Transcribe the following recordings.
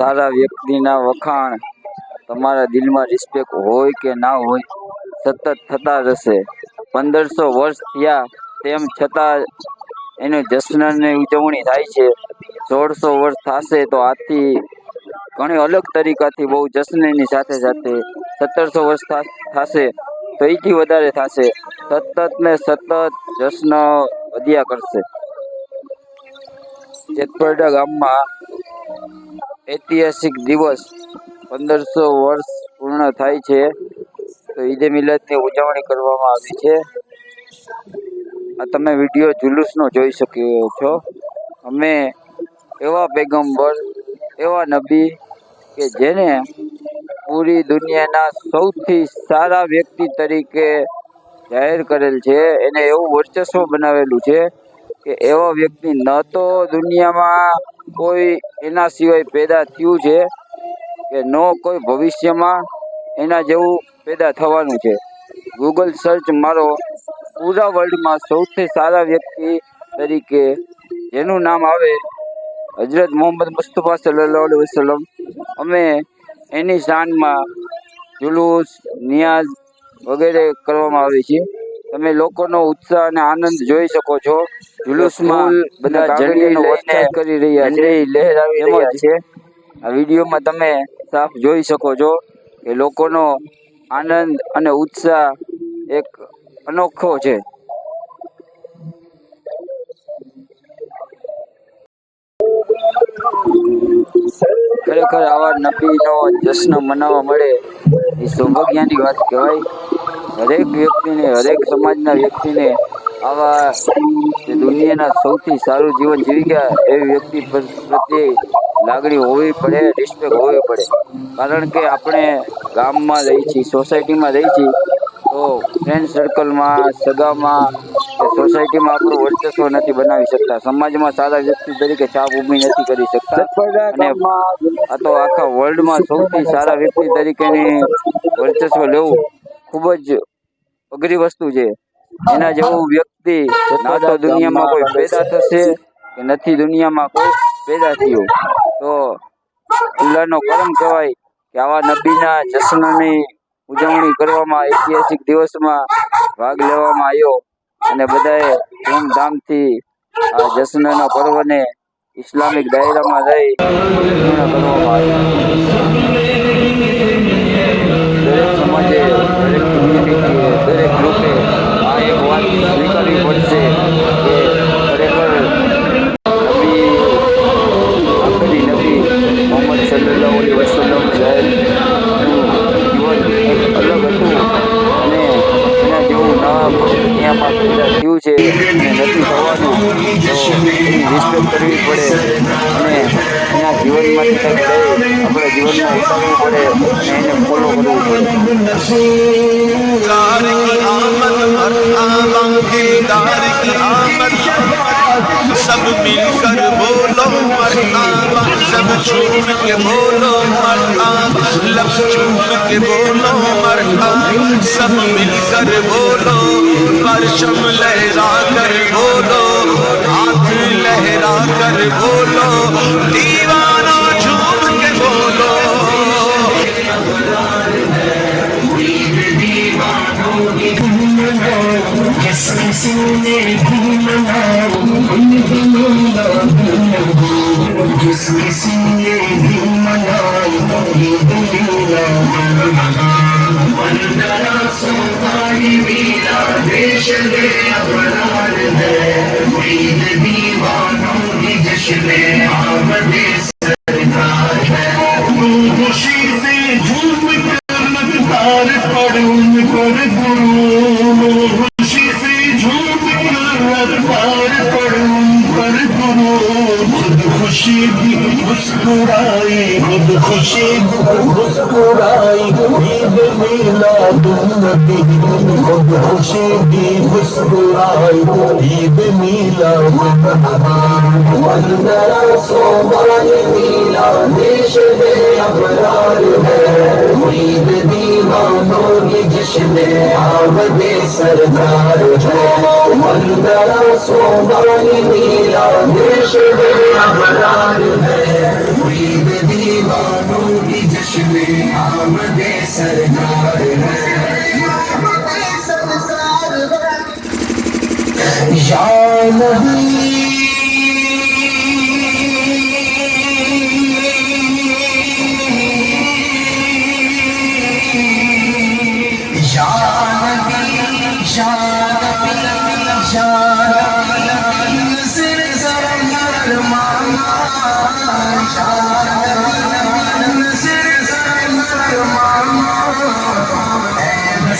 સારા વ્યક્તિના વખાણ તમારા દિલમાં રિસ્પેક્ટ હોય કે ના હોય, સતત થતા રહેશે. પંદરસો વર્ષ થયા, તેમ છતાં એનું જશ્નની ઉજવણી થાય છે. સોળસો વર્ષ થશે તો આથી ઘણી અલગ તરીકાથી બહુ જશ્નની સાથે સાથે સત્તરસો વર્ષ થશે તો એથી વધારે થશે. સતત ને સતત જશ્ન વધ્યા કરશે. જેતપરડા ગામમાં ઐતિહાસિક દિવસ પંદરસો વર્ષ પૂર્ણ થાય છે. તો ઈદે મિલાદની ઉજવણી કરવામાં આવી છે. આ તમે વીડિયો જુલુસનો જોઈ શકો છો. અમે એવા પેગમ્બર એવા નબી કે જેને પૂરી દુનિયાના સૌથી સારા વ્યક્તિ તરીકે જાહેર કરેલ છે. એને એવું વર્ચસ્વ બનાવેલું છે કે એવા વ્યક્તિ ન તો દુનિયામાં કોઈ એના સિવાય પેદા થયું છે કે ન કોઈ ભવિષ્યમાં એના જેવું પેદા થવાનું છે. ગૂગલ સર્ચ મારો પૂરા વર્લ્ડમાં સૌથી સારા વ્યક્તિ તરીકે જેનું નામ આવે હજરત મોહમ્મદ મુસ્તફા સલ્લલ્લાહુ અલૈહિ અમે એની શાનમાં જુલુસ, નિયાઝ વગેરે કરવામાં આવે છે. તમે લોકોનો ઉત્સાહ અને આનંદ જોઈ શકો છો. જુલુસમાં બધા ઝંડી લઈને કરી રહ્યા છે. લહેરાવી રહ્યા છે. આ વિડીયોમાં તમે સાફ જોઈ શકો છો કે લોકોનો આનંદ અને ઉત્સાહ એક અનોખો છે. ખરેખર આવા નબીનો જશ્ન મનાવવા મળે એ સૌભાગ્યની વાત કહેવાય. હરેક વ્યક્તિને, હરેક સમાજના વ્યક્તિને આવા દુનિયાના સૌથી સારું જીવન જીવી ગયા એવી વ્યક્તિ પ્રત્યે લાગણી હોવી પડે રિસ્પેક્ટ હોવી પડે. કારણ કે આપણે ગામમાં રહી છીએ સોસાયટીમાં રહી છીએ, તો ફ્રેન્ડ સર્કલમાં સગામાં સોસાયટીમાં આપણું વર્ચસ્વ નથી બનાવી શકતા. સમાજમાં સારા વ્યક્તિ તરીકે છાપ ઊભી નથી કરી શકતા. અને આ તો આખા વર્લ્ડમાં સૌથી સારા વ્યક્તિ તરીકેની વર્ચસ્વ લેવું ખૂબ જ અઘરી વસ્તુ છે. એના જેવું વ્યક્તિ ના તો દુનિયામાં કોઈ પેદા થશે કે નથી દુનિયામાં કોઈ પેદા થયું. તો અલ્લાહનો કરમ કહેવાય કે આવા નબીના જશ્નની ઉજવણી કરવામાં ઐતિહાસિક દિવસમાં ભાગ લેવામાં આવ્યો અને બધાએ ધૂમધામથી આ જશ્નના પર્વને ઇસ્લામિક દાયરામાં રહી પૂર્ણ કરવામાં આવ્યો. સમાજે એના જીવનમાંથી કંઈક લઈ આપણે જીવનમાં ઉતારવું પડે અને એને ફોલો કરવું પડે कार की आमद मरहबा दिलदार की आमद सब मिलकर बोलो मरहबा सब झूम के बोलो मरहबा लब झूम के बोलो मरहबा सब मिलकर बोलो परचम लहरा कर बोलो हाथ लहरा कर बोलो जिसके सीने घूमना घूमना जिसके सीने घूमना घूमना वंदना सोपारी वीरा देश दे अवरार है वीर दीवानों की जश्न आमदे सरकार है खुशी से झूम कर मददार पढ़ूं कर गुरु खुशी से झूम कर मददार पढ़ूं कर गुरु खुद खुशी भी मुस्कुराई खुद खुशी भी मुस्कुराई ईद मिला नबी खुद खुशी भी मुस्कुराई ईद मिला वंदना सोमानी मिला देश में अबरार है ईद दीवानों की जिसने आवद सरदार है मंदरा सोमानी नीला देश अबरार है मुरीद दीवानों की जिसने आवद सरदार है या नबी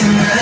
tonight.